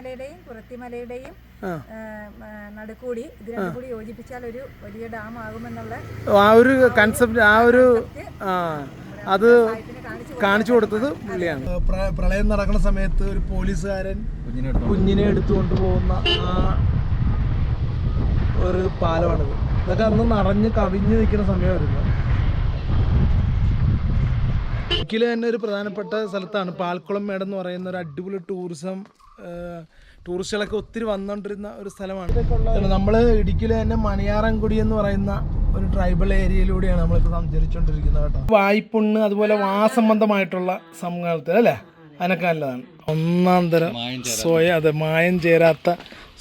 മലയുടെയും കുറത്തിമലയുടെയും നടുക്കൂടി ഇത് രണ്ടും കൂടി യോജിപ്പിച്ചാൽ ഒരു വലിയ ഡാം ആകുമെന്നുള്ള ആ ഒരു കൺസെപ്റ്റ് ആ ഒരു അത് കാണിച്ചു കാണിച്ചു കൊടുത്തത് പുള്ളിയാണ്. പ്രളയം നടക്കുന്ന സമയത്ത് ഒരു പോലീസുകാരൻ കുഞ്ഞിനെ എടുത്തുകൊണ്ട് പോകുന്ന ആ ഒരു പാലമാണിത്. ഇതൊക്കെ അന്ന് നിറഞ്ഞ് കവിഞ്ഞ് നിൽക്കുന്ന സമയമായിരുന്നു. ഇടുക്കിയിലെ തന്നെ ഒരു പ്രധാനപ്പെട്ട സ്ഥലത്താണ്. പാൽക്കുളം മേടം എന്ന് പറയുന്ന ഒരു അടിപൊളി ടൂറിസം ടൂറിസ്റ്റുകളൊക്കെ ഒത്തിരി വന്നുകൊണ്ടിരുന്ന ഒരു സ്ഥലമാണ്. നമ്മൾ ഇടുക്കിയിലെ തന്നെ മണിയാറൻകുടി എന്ന് പറയുന്ന ഒരു ട്രൈബൽ ഏരിയയിലൂടെയാണ് നമ്മളിപ്പോൾ സഞ്ചരിച്ചുകൊണ്ടിരിക്കുന്നത് കേട്ടോ. വായ്പുണ്ണ് അതുപോലെ വാസംബന്ധമായിട്ടുള്ള സംഘത്തിൽ അല്ലേ? അതിനൊക്കെ നല്ലതാണ്. ഒന്നാം തരം സ്വയം അതെ മായം ചേരാത്ത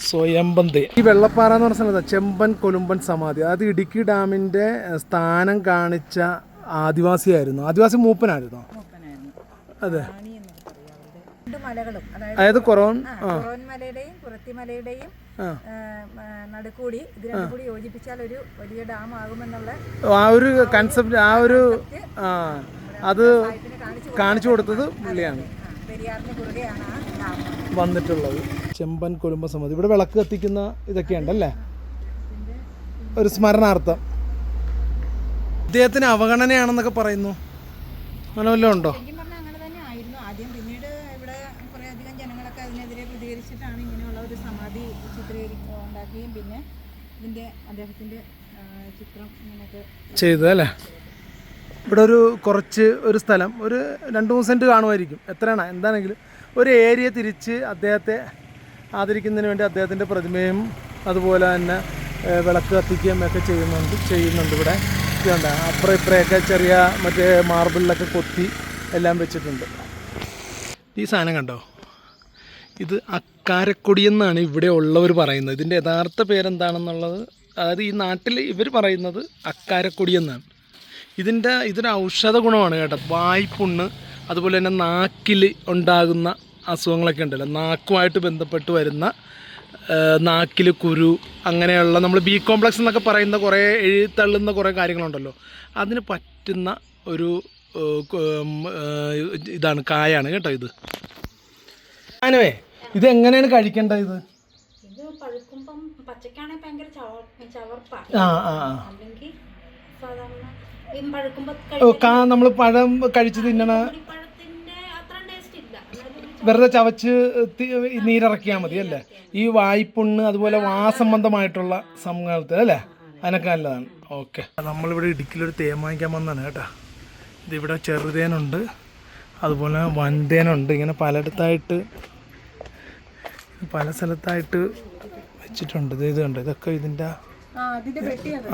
സ്വയംബം ഈ വെള്ളപ്പാറ എന്ന് പറഞ്ഞ സ്ഥലത്താണ് ചെമ്പൻ കൊലുമ്പൻ സമാധി. അതായത് ഇടുക്കി ഡാമിന്റെ സ്ഥാനം കാണിച്ച ആദിവാസിയായിരുന്നു. ആദിവാസി മൂപ്പനായിരുന്നു. മൂപ്പനായിരുന്നു. അതെ റാണി എന്ന് പറയും അവിടെ. രണ്ട് മലകളും അതായത് കൊറോൺ കുറവൻ മലയുടെയും കുറത്തിമലയുടെയും നടുക്കൂടി ഇത് രണ്ടും കൂടി യോജിപ്പിച്ചാൽ ഒരു വലിയ ഡാം ആകുമെന്നുള്ള ആ ഒരു കൺസെപ്റ്റ് ആ ഒരു അത് കാണിച്ചു കൊടുത്തത് പുള്ളിയാണ്. ആ, പെരിയാറിന് കുറുകെയാണ് ആ ഡാം. വന്നിട്ടുള്ളത്. ചെമ്പൻ കുടുംബ സമിതി. ഇവിടെ വിളക്ക് കത്തിക്കുന്ന ഇതൊക്കെ ഉണ്ടല്ലേ ഒരു സ്മരണാർത്ഥം. ഇദ്ദേഹത്തിന് അവഗണനയാണെന്നൊക്കെ പറയുന്നു. അങ്ങനെ വല്ലതും ഉണ്ടോ ശരിക്കും പറഞ്ഞാൽ അങ്ങനെ തന്നെ ആയിരുന്നു ആദ്യം പിന്നീട് ഇവിടെ കുറേ ജനങ്ങളൊക്കെ അതിനെതിരെ പ്രതികരിച്ചിട്ടാണ് ഇങ്ങനെയുള്ള ഒരു സമാധി ചിത്രീകരി ഉണ്ടാക്കുകയും പിന്നെ ഇതിന്റെ അദ്ദേഹത്തിന്റെ ചിത്രം ഇങ്ങനെയൊക്കെ ചെയ്തത് അല്ലേ ഇവിടെ ഒരു കുറച്ച് ഒരു സ്ഥലം ഒരു രണ്ട് മൂന്ന് സെന്റ് കാണുമായിരിക്കും. എത്രയാണ്? എന്താണെങ്കിലും ഒരു ഏരിയ തിരിച്ച് അദ്ദേഹത്തെ ആദരിക്കുന്നതിന് വേണ്ടി അദ്ദേഹത്തിന്റെ പ്രതിമയും അതുപോലെ തന്നെ വിളക്ക് കത്തിക്കുകയും ഒക്കെ ചെയ്യുന്നുണ്ട് ചെയ്യുന്നുണ്ട് ഇവിടെ. ഇതുണ്ട്. അപ്പുറം ഇപ്പുറയൊക്കെ ചെറിയ മറ്റേ മാർബിളിലൊക്കെ കൊത്തി എല്ലാം വെച്ചിട്ടുണ്ട്. ഈ സാധനം കണ്ടോ? ഇത് അക്കാരക്കൊടി എന്നാണ് ഇവിടെ ഉള്ളവർ പറയുന്നത്. ഇതിന്റെ യഥാർത്ഥ പേരെന്താണെന്നുള്ളത് അതായത് ഈ നാട്ടിൽ ഇവർ പറയുന്നത് അക്കാരക്കൊടി എന്നാണ് ഇതിന്റെ ഇതൊരു ഔഷധ ഗുണമാണ് കേട്ടോ. വായ്പുണ്ണ് അതുപോലെ തന്നെ നാക്കിൽ ഉണ്ടാകുന്ന അസുഖങ്ങളൊക്കെ ഉണ്ടല്ലോ. നാക്കുമായിട്ട് ബന്ധപ്പെട്ട് വരുന്ന നാക്കിൽ കുരു അങ്ങനെയുള്ള നമ്മൾ ബി കോംപ്ലക്സ് എന്നൊക്കെ പറയുന്ന കുറേ എഴുത്തള്ളുന്ന കുറേ കാര്യങ്ങളുണ്ടല്ലോ. അതിന് പറ്റുന്ന ഒരു ഇതാണ് കായാണ് കേട്ടോ ഇത്. ഇത് എങ്ങനെയാണ് കഴിക്കേണ്ടത് ഇത്? ഇത് പഴുക്കുമ്പം പച്ചക്കാണെങ്കിൽ ഭയങ്കര ചവ- ചവർപ്പാണ് ആ ആ ആ. അല്ലെങ്കിൽ സാധാരണ ഈ പഴുക്കുമ്പോൾ ഓ, കാ നമ്മൾ പഴം കഴിച്ച് തിന്നണ പഴത്തിന്റെ അത്ര ടേസ്റ്റ് ഇല്ല. എന്നാലും ഒരു വെറുതെ ചവച്ച് തി- നീരിറക്കിയാൽ മതി അല്ലേ? ഈ വായ്പുണ്ണ് അതുപോലെ വാസംബന്ധമായിട്ടുള്ള സംഘത്തിൽ അല്ലേ? അതിനൊക്കെ നല്ലതാണ്. ഓക്കെ. നമ്മളിവിടെ ഇടുക്കിയിലൊരു തേൻ വാങ്ങിക്കാൻ വന്നതാണ് കേട്ടോ. ഇതിവിടെ ചെറുതേനുണ്ട്. അതുപോലെ വൻതേനുണ്ട്. ഇങ്ങനെ പലയിടത്തായിട്ട് പല സ്ഥലത്തായിട്ട് വെച്ചിട്ടുണ്ട്. ഇത് ഇത് കണ്ടോ ഇതൊക്കെ ഇതിന്റെ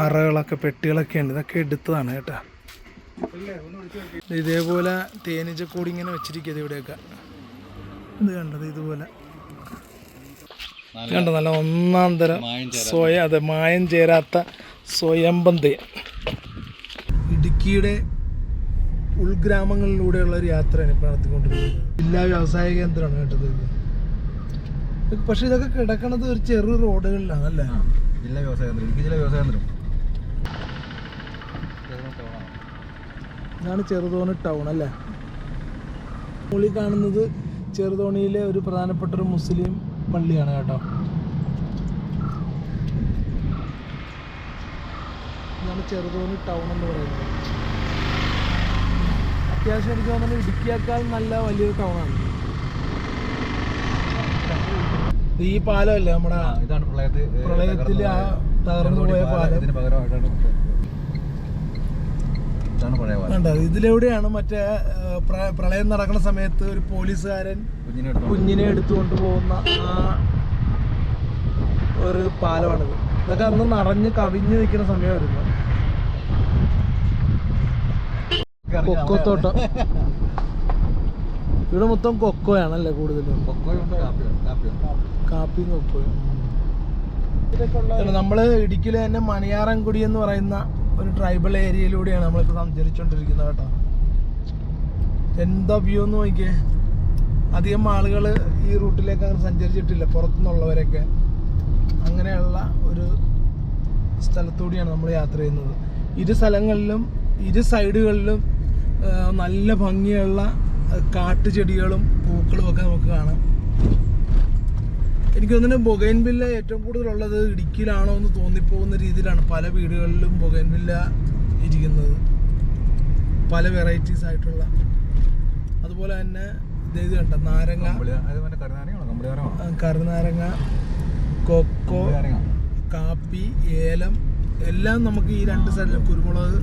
അറകളൊക്കെ പെട്ടികളൊക്കെ ഉണ്ട്. ഇതൊക്കെ എടുത്തതാണ് കേട്ടാ. ഇതേപോലെ തേനീച്ചക്കൂടി ഇങ്ങനെ വെച്ചിരിക്കുന്നത് ഇവിടെയൊക്കെ. ഇത് കണ്ടത് ഇതുപോലെ. ഇത് കണ്ടോ? നല്ല ഒന്നാം തരം സ്വയം അതെ മായം ചേരാത്ത സ്വയംബം തേൻ ഇടുക്കിയുടെ ഉൾഗ്രാമങ്ങളിലൂടെയുള്ള ഒരു യാത്രയാണ് ഇപ്പോൾ നടത്തിക്കൊണ്ടിരിക്കുന്നത്. ജില്ലാ വ്യവസായ കേന്ദ്രമാണ് കേട്ടത് ഇത്. പക്ഷേ ഇതൊക്കെ കിടക്കണത് ഒരു ചെറു റോഡുകളിലാണ് അല്ലേ ജില്ലാ വ്യവസായ കേന്ദ്രം ഇടുക്കി ജില്ലാ വ്യവസായ കേന്ദ്രം ഇതാണ് ചെറുതോണി ടൗൺ അല്ലേ? മുളി കാണുന്നത് ചെറുതോണിയിലെ ഒരു പ്രധാനപ്പെട്ട ഒരു മുസ്ലിം പള്ളിയാണ് കേട്ടോ. ഇതാണ് ചെറുതോണി ടൗൺ എന്ന് പറയുന്നത്. അത്യാവശ്യം എനിക്ക് തോന്നുന്നത് ഇടുക്കിയേക്കാൾ നല്ല വലിയൊരു ടൗണാണ്. ഈ പാലമല്ലേ നമ്മുടെ ഇതാണ് പ്രളയത്തിൽ ആ തകർന്നു പോയ പാലം. ഇതിലെവിടെയാണ് മറ്റേ പ്രളയം നടക്കുന്ന സമയത്ത് ഒരു പോലീസുകാരൻ കുഞ്ഞിനെ എടുത്തു കുഞ്ഞിനെ എടുത്തുകൊണ്ട് പോകുന്ന ആ ഒരു പാലമാണിത്. ഇതൊക്കെ അന്ന് നിറഞ്ഞ് കവിഞ്ഞ് നിൽക്കുന്ന സമയമായിരുന്നു. കൊക്കോത്തോട്ടം. ഇവിടെ മൊത്തം കൊക്കോയാണല്ലേ കൂടുതലും? കാപ്പിയും കൊക്കോയും. നമ്മൾ ഇടുക്കിയിലെ തന്നെ മണിയാറൻകുടി എന്ന് പറയുന്ന ഒരു ട്രൈബൽ ഏരിയയിലൂടെയാണ് നമ്മളിപ്പോൾ സഞ്ചരിച്ചുകൊണ്ടിരിക്കുന്നത് കേട്ടോ. എന്താ വ്യൂ എന്ന് നോക്കിയേ. അധികം ആളുകൾ ഈ റൂട്ടിലേക്ക് അങ്ങനെ സഞ്ചരിച്ചിട്ടില്ല പുറത്തുനിന്നുള്ളവരൊക്കെ. അങ്ങനെയുള്ള ഒരു സ്ഥലത്തൂടെയാണ് നമ്മൾ യാത്ര ചെയ്യുന്നത്. ഇരു സ്ഥലങ്ങളിലും ഇരു സൈഡുകളിലും നല്ല ഭംഗിയുള്ള കാട്ടുചെടികളും പൂക്കളും ഒക്കെ നമുക്ക് കാണാം. എനിക്ക് തോന്നുന്നു ബൊഗൈൻവില്ല ഏറ്റവും കൂടുതലുള്ളത് ഇടുക്കിയിലാണോ എന്ന് തോന്നിപ്പോകുന്ന രീതിയിലാണ് പല വീടുകളിലും ബൊഗൈൻവില്ല ഇരിക്കുന്നത്. പല വെറൈറ്റീസ് ആയിട്ടുള്ള. അതുപോലെ തന്നെ ഇത് കണ്ട? നാരങ്ങ. കറുനാരങ്ങ കൊക്കോ കാപ്പി ഏലം എല്ലാം നമുക്ക് ഈ രണ്ട് സൈഡിലും കുരുമുളക്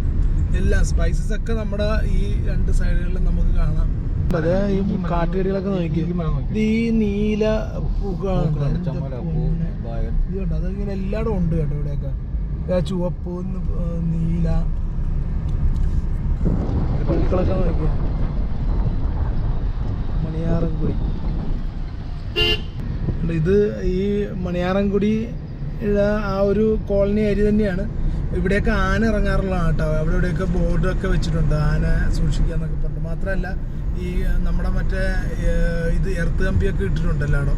എല്ലാം സ്പൈസസ് ഒക്കെ നമ്മുടെ ഈ രണ്ട് സൈഡുകളിലും നമുക്ക് കാണാം. അതെ ഈ കാട്ടുകടികളൊക്കെ നോക്കി. ഇത് ഈ നീല കണ്ടോ? അതിങ്ങനെ എല്ലായിടും ഉണ്ട് കേട്ടോ ഇവിടെയൊക്കെ. ചുവപ്പ് നീല. പൂക്കളൊക്കെ നോക്കിയ മണിയാറൻകുടി. ഇത് ഈ മണിയാറൻകുടിയുടെ ആ ഒരു കോളനി ഏരിയ തന്നെയാണ്. ഇവിടെയൊക്കെ ആന ഇറങ്ങാറുള്ളതാണ് കേട്ടോ. അവിടെ ഇവിടെയൊക്കെ ബോർഡൊക്കെ വെച്ചിട്ടുണ്ട്. ആന സൂക്ഷിക്കുക എന്നൊക്കെ പറഞ്ഞു മാത്രമല്ല ഈ നമ്മുടെ മറ്റേ ഇത് എർത്ത് കമ്പിയൊക്കെ ഇട്ടിട്ടുണ്ടല്ലോ അവിടെ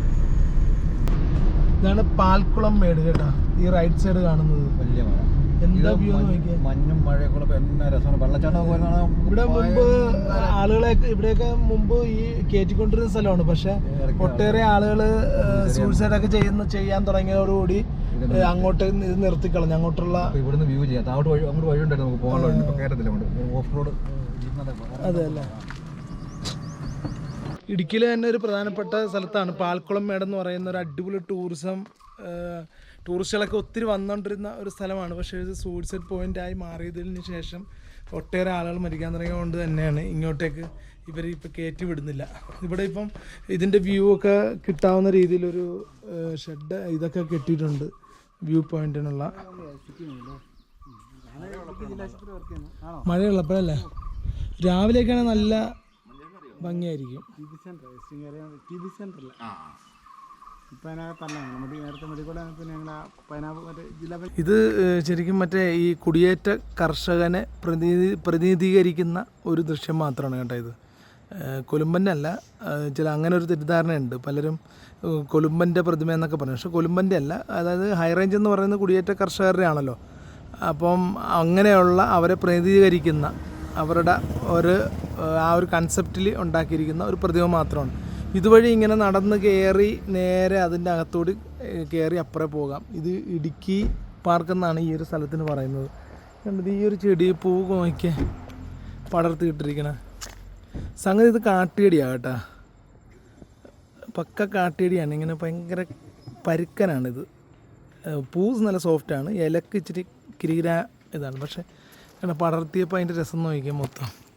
ഇതാണ് പാൽക്കുളം മേട് കേട്ടാ. ഈ റൈറ്റ് സൈഡ് കാണുന്നത്. വലിയ മഴ എന്താ എന്ന് മഞ്ഞ്- മഴയൊക്കെ എന്നാ രസമാണ്? വെള്ളച്ചാട്ടം ഇവിടെ മുമ്പ് ആളുകളെ ഇവിടെയൊക്കെ മുമ്പ് ഈ കയറ്റിക്കൊണ്ടിരുന്ന സ്ഥലമാണ്. പക്ഷെ ഒട്ടേറെ ആളുകൾ സൂയിസൈഡ് ഒക്കെ ചെയ്യുന്ന ചെയ്യാൻ തുടങ്ങിയതോടുകൂടി അങ്ങോട്ട് ഇത് നിർത്തിക്കളഞ്ഞു. അങ്ങോട്ടുള്ള ഇവിടുന്ന് വ്യൂ ചെയ്യാം. വഴി അങ്ങോട്ട് വഴി ഉണ്ടായിരുന്നു നമുക്ക് പോകാനുള്ള ഓഫ് റോഡ് അതെ അല്ലേ? ഇടുക്കിയിലെ തന്നെ ഒരു പ്രധാനപ്പെട്ട സ്ഥലത്താണ് പാൽക്കുളം മേടം എന്ന് പറയുന്ന ഒരു അടിപൊളി ടൂറിസം ടൂറിസ്റ്റുകളൊക്കെ ഒത്തിരി വന്നുകൊണ്ടിരുന്ന ഒരു സ്ഥലമാണ് പക്ഷേ ഇത് സൂയിസൈഡ് പോയിന്റായി മാറിയതിന് ശേഷം ഒട്ടേറെ ആളുകൾ മരിക്കാൻ തുടങ്ങിയതുകൊണ്ട് തന്നെയാണ് ഇങ്ങോട്ടേക്ക് ഇവർ ഇപ്പോൾ കയറ്റി വിടുന്നില്ല ഇവിടെ ഇപ്പം ഇതിന്റെ വ്യൂ ഒക്കെ കിട്ടാവുന്ന രീതിയിലൊരു ഷെഡ് ഇതൊക്കെ കെട്ടിയിട്ടുണ്ട് വ്യൂ പോയിന്റിനുള്ള മഴയുള്ളപ്പോഴല്ലേ രാവിലെയൊക്കെയാണ് നല്ല ഭംഗിയായിരിക്കും. ഇത് ശരിക്കും മറ്റേ ഈ കുടിയേറ്റ കർഷകനെ പ്രതിനിധി പ്രതിനിധീകരിക്കുന്ന ഒരു ദൃശ്യം മാത്രമാണ് കേട്ടോ ഇത്. കൊലുമ്പന്റെ അല്ല ചില അങ്ങനെ ഒരു തെറ്റിദ്ധാരണയുണ്ട്. പലരും കൊലുമ്പന്റെ പ്രതിമ എന്നൊക്കെ പറഞ്ഞു പക്ഷെ കൊലുമ്പന്റെ അല്ല അതായത് ഹൈറേഞ്ച് എന്ന് പറയുന്നത് കുടിയേറ്റ കർഷകരുടെ ആണല്ലോ അപ്പം അങ്ങനെയുള്ള അവരെ പ്രതിനിധീകരിക്കുന്ന അവരുടെ ഒരു ആ ഒരു കൺസെപ്റ്റിൽ ഉണ്ടാക്കിയിരിക്കുന്ന ഒരു പ്രതിമ മാത്രമാണ്. ഇതുവഴി ഇങ്ങനെ നടന്ന് കയറി നേരെ അതിന്റെ അകത്തോട് കയറി അപ്പുറം പോകാം. ഇത് ഇടുക്കി പാർക്ക് എന്നാണ് ഈ ഒരു സ്ഥലത്തിന് പറയുന്നത്. കണ്ടത് ഈ ഒരു ചെടി പൂ പടർത്തി പടർത്തിയിട്ടിരിക്കണ സംഗതി ഇത് കാട്ടിയടിയാണ് കേട്ടോ. പക്ക കാട്ടിയടിയാണ് ഇങ്ങനെ ഭയങ്കര പരുക്കനാണിത്. പൂസ് നല്ല സോഫ്റ്റാണ് ഇലക്ക് ഇച്ചിരി കിരീര ഇതാണ്. പക്ഷേ പടർത്തിയപ്പോൾ അതിന്റെ രസം നോക്കിയാൽ മൊത്തം.